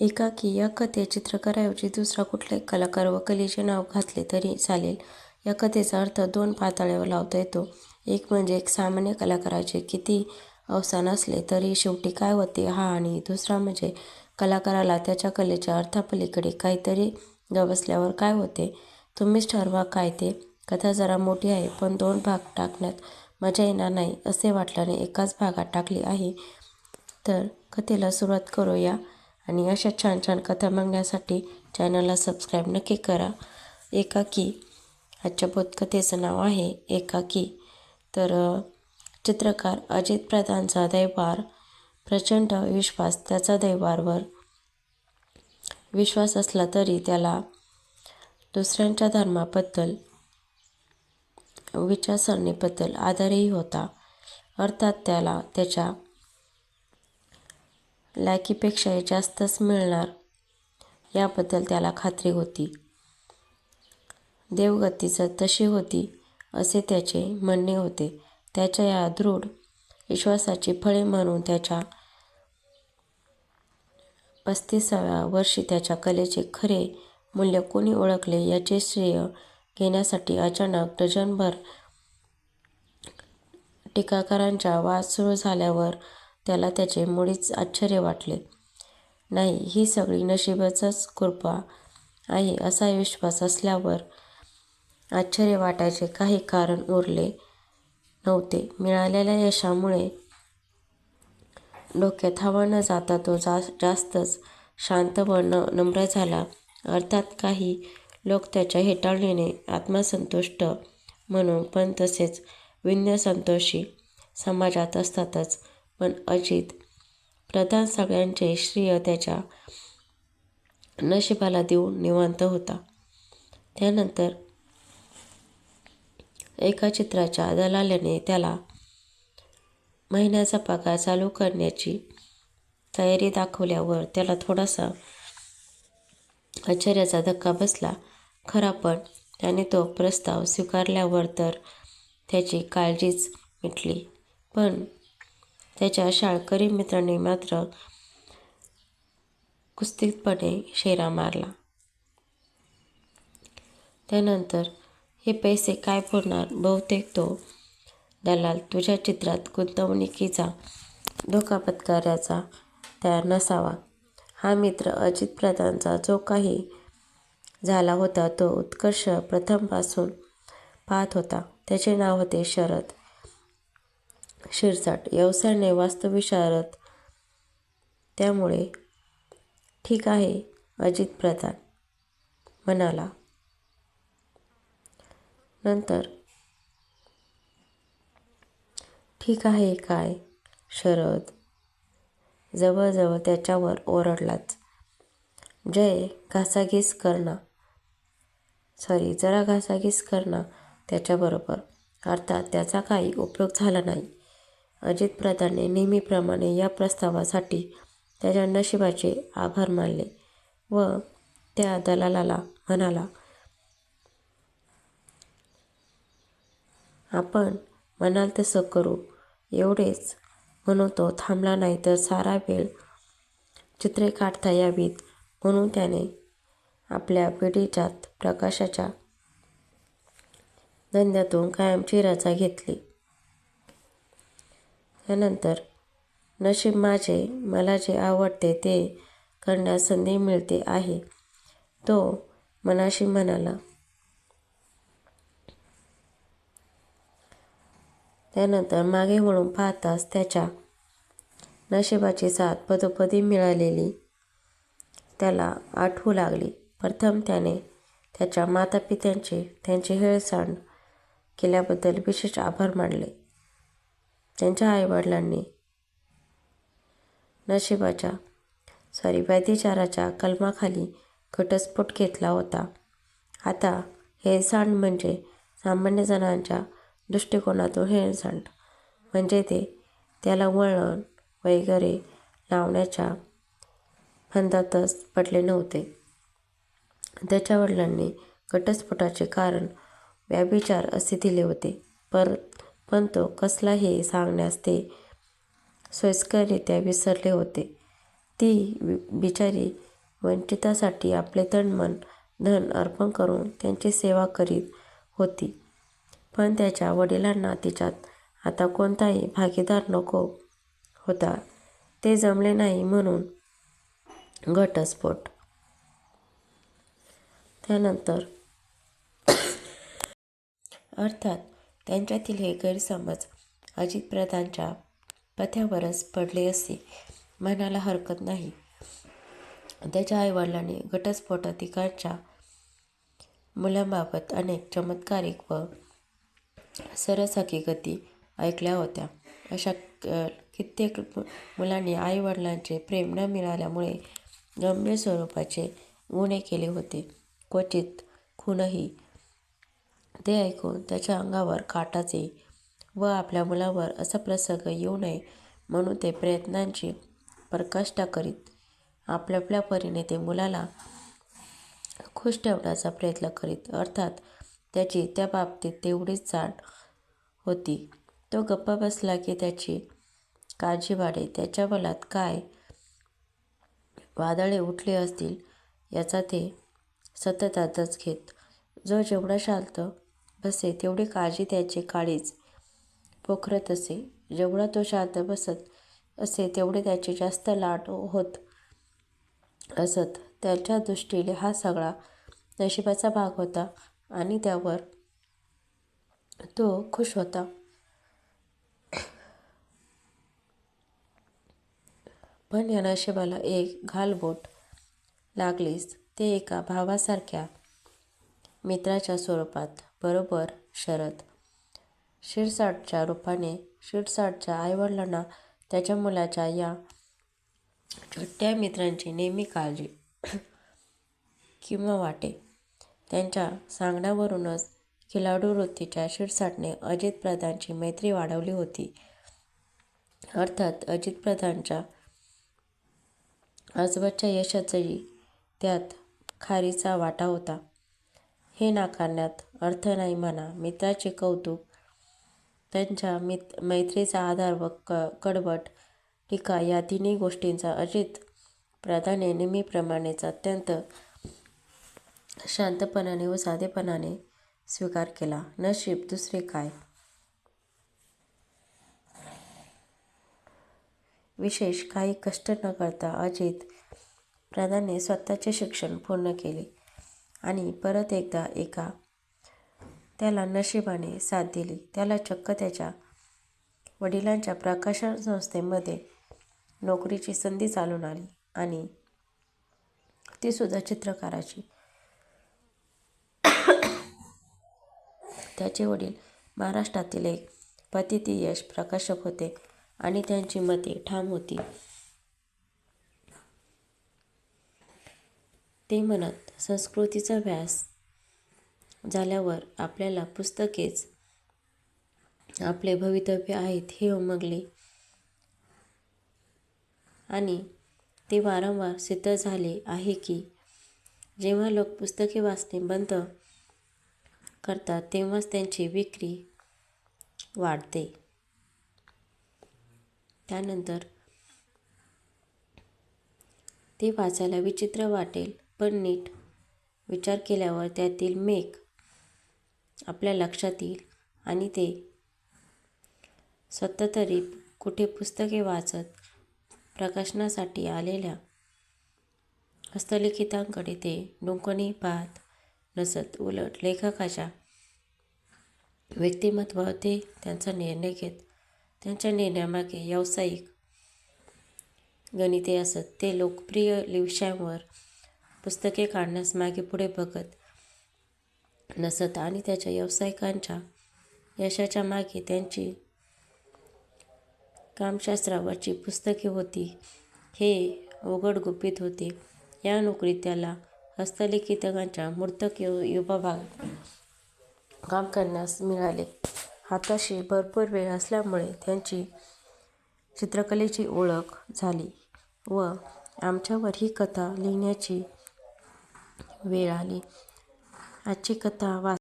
एकाकी या कथेत चित्रकाराऐवजी दुसरा कुठलाही कलाकार व कलेचे नाव घातले तरी चालेल. या कथेचा अर्थ दोन पातळ्यावर लावता येतो. एक म्हणजे एक सामान्य कलाकाराचे किती अवसान असले तरी शेवटी काय होते हा आणि दुसरा म्हणजे कलाकाराला त्याच्या कलेच्या अर्थापलीकडे काहीतरी गवसल्यावर काय होते. तुम्हीच ठरवा काय ते. कथा जरा मोठी आहे पण दोन भाग टाकण्यात मजा येणार नाही असे वाटल्याने एकाच भागात टाकली आहे. तर कथेला सुरुवात करूया आणि अशा छान छान कथा मागण्यासाठी चॅनलला सबस्क्राईब नक्की करा. एकाकी आजच्या बोधकथेचं नाव आहे एकाकी. तर चित्रकार अजित प्रधानचा दैवार प्रचंड विश्वास त्याचा दैवारवर विश्वास असला तरी त्याला दुसऱ्यांच्या धर्माबद्दल विचारसरणीबद्दल आदरही होता. अर्थात त्याला त्याच्या लायकीपेक्षाही जास्तच मिळणार याबद्दल त्याला खात्री होती. देवगतीच तशी होती असे त्याचे म्हणणे होते. त्याच्या या दृढ विश्वासाची फळे म्हणून त्याच्या पस्तीसाव्या वर्षी त्याच्या कलेचे खरे मूल्य कोणी ओळखले याचे श्रेय घेण्यासाठी अचानक डझनभर टीकाकारांचा वाद सुरू झाल्यावर त्याला त्याचे मुळीच आश्चर्य वाटले नाही. ही सगळी नशिबाचाच कृपा आहे असा विश्वास असल्यावर आश्चर्य वाटायचे काही कारण उरले नव्हते. मिळालेल्या यशामुळे डोक्यात हवा न जाता तो जा जास्तच शांत व न नम्र झाला. अर्थात काही लोक त्याच्या हेटाळणीने आत्मसंतुष्ट म्हणून पण तसेच विनयसंतोषी समाजात असतातच. पण अजित प्रधान सगळ्यांचे श्रेय त्याच्या नशिबाला देऊन निवांत होता. त्यानंतर एका चित्राच्या दलालाने त्याला महिन्याचा पगार चालू करण्याची तयारी दाखवल्यावर त्याला थोडासा आश्चर्याचा धक्का बसला खरा पण त्याने तो प्रस्ताव स्वीकारल्यावर तर त्याची काळजीच मिटली. पण त्याच्या शाळकरी मित्राने मात्र कुस्तीतपणे शेरा मारला. त्यानंतर हे पैसे काय पुरणार? बहुतेक तो दलाल तुझ्या चित्रात गुंतवणुकीचा धोका पत्करायला तयार नसावा. हा मित्र अजित प्रधानचा जो काही झाला होता तो उत्कर्ष प्रथमपासून पाहत होता. त्याचे नाव होते शरद शिरसाट. व्यवसायाने वास्तुविशारद. त्यामुळे ठीक आहे अजित प्रधान म्हणाला नंतर. ठीक आहे काय? शरद जवळजवळ त्याच्यावर ओरडलाच. जय घासाघीस करणा सॉरी जरा घासाघीस करणा त्याच्याबरोबर. अर्थात त्याचा काही उपयोग झाला नाही. अजित प्रधानने नेहमीप्रमाणे या प्रस्तावासाठी त्याच्या नशिबाचे आभार मानले व त्या दलालाला म्हणाला आपण म्हणाल तसं करू. एवढेच म्हणून तो थांबला नाही तर सारा वेळ चित्रे काढता यावीत म्हणून त्याने आपल्या पिढीजात प्रकाशाच्या धंद्यातून कायमची रजा घेतली. त्यानंतर नशीब माझे मला जे आवडते ते करण्यास संधी मिळते आहे तो मनाशी म्हणाला. त्यानंतर मागे वळून पाहताच त्याच्या नशिबाची साथ पदोपदी मिळालेली त्याला आठवू लागली. प्रथम त्याने त्याच्या मातापित्यांचे त्यांची हेळसांड केल्याबद्दल विशेष आभार मानले. त्यांच्या आईवडिलांनी नशिबाच्या सॉरी व्यभिचाराच्या कलमाखाली घटस्फोट घेतला होता. आता हेळसांड म्हणजे सामान्य जणांच्या दृष्टिकोनातून हेळसांड म्हणजे ते त्याला वळण वगैरे लावण्याच्या फंदातच पडले नव्हते. त्याच्या वडिलांनी घटस्फोटाचे कारण व्याभिचार असे दिले होते पण तो कसला हे सांगण्यास ते सोयस्कररित्या विसरले होते. ती बिचारी वंचितासाठी आपले तनमन धन अर्पण करून त्यांची सेवा करीत होती. पण त्याच्या वडिलांना तिच्यात आता कोणताही भागीदार नको होता. ते जमले नाही म्हणून घटस्फोट. त्यानंतर अर्थात त्यांच्यातील हे गैरसमज अजितप्रधानच्या पथ्यावरच पडले असे म्हणायला हरकत नाही. त्याच्या आईवडिलांनी घटस्फोटाधिकाच्या मुलांबाबत अनेक चमत्कारिक व सरस हकीकती ऐकल्या होत्या. अशा कित्येक मुलांनी आईवडिलांचे प्रेम न मिळाल्यामुळे गंभीर स्वरूपाचे गुन्हे केले होते. क्वचित खूनही ते ऐकून त्याच्या अंगावर काटाचे व आपल्या मुलावर असा प्रसंग येऊ नये म्हणून ते प्रयत्नांची प्रकाष्ठा करीत आपापल्या परीने ते मुलाला खुश ठेवण्याचा प्रयत्न करीत. अर्थात त्याची त्या बाबतीत तेवढीच जाण होती. तो गप्पा बसला की त्याची काळजी वाढे. त्याच्या मनात काय वादळे उठले असतील याचा ते सतत आदच घेत. जो जेवढा शांत बसे तेवढी काळजी त्याचे काळीज. पोखरत असे जेवढा तो शांत बसत असे तेवढे त्याचे जास्त लाट होत असत. त्याच्या दृष्टीने हा सगळा नशिबाचा भाग होता आणि त्यावर तो खुश होता. पण या नशिबाला एक घालबोट लागलीच. ते एका भावासारख्या मित्राच्या स्वरूपात बरोबर शरद. शिरसाटच्या रूपाने शिरसाटच्या आईवडिलांना त्याच्या मुलाच्या या छोट्या मित्रांची नेहमी काळजी किंवा वाटे. त्यांच्या सांगण्यावरूनच खिलाडू वृत्तीच्या शिरसाटने अजितप्रधानची मैत्री वाढवली होती. अर्थात अजित प्रधानच्या आजवरच्या यशाचाही त्यात खारीचा वाटा होता. हे नाकारण्यात अर्थ नाही म्हणा. मित्राचे कौतुक त्यांच्या मित मैत्रीचा आधार व क कडवट टीका या तिन्ही गोष्टींचा अजित प्रधाने नेहमीप्रमाणेच अत्यंत शांतपणाने व साधेपणाने स्वीकार केला. नशीब दुसरे काय? विशेष काही कष्ट न करता अजित प्रधानने स्वतःचे शिक्षण पूर्ण केले. आणि परत एकदा एका त्याला नशिबाने साथ दिली. त्याला चक्क त्याच्या वडिलांच्या प्रकाशन संस्थेमध्ये नोकरीची संधी चालून आली आणि ती सुद्धा चित्रकाराची. त्याचे वडील महाराष्ट्रातील एक पतिती यश प्रकाशक होते आणि त्यांची मते ठाम होती. ते म्हणत संस्कृतीचा व्यास झाल्यावर आपल्याला पुस्तकेच आपले भवितव्य आहेत हे उमगले. आणि ते वारंवार सिद्ध झाले आहे की जेव्हा लोक पुस्तके वाचणे बंद करतात तेव्हाच त्यांची विक्री वाढते. त्यानंतर ते वाचायला विचित्र वाटेल. पण नीट विचार केल्यावर त्यातील मेघ आपल्या लक्षात येईल आणि ते स्वतः तरी कुठे पुस्तके वाचत प्रकाशनासाठी आलेल्या हस्तलिखितांकडे ते डोंकणी पाहत नसत. उलट लेखकाच्या व्यक्तिमत्वावर ते त्यांचा निर्णय घेत त्यांच्या निर्णयामागे व्यावसायिक गणिते असत. ते लोकप्रिय विषयांवर पुस्तके काढण्यास मागे पुढे बघत नसत आणि त्याच्या व्यावसायिकांच्या यशाच्या मागे त्यांची कामशास्त्रावरची पुस्तके होती. हे उघड गुपित होते. या नोकरीत त्याला हस्तलिखितकांच्या मूर्तक विभागात काम करण्यास मिळाले. हाताशी भरपूर वेळ असल्यामुळे त्यांची चित्रकलेची ओळख झाली व आमच्यावर ही कथा लिहिण्याची वेळ आली. आजची कथा वाच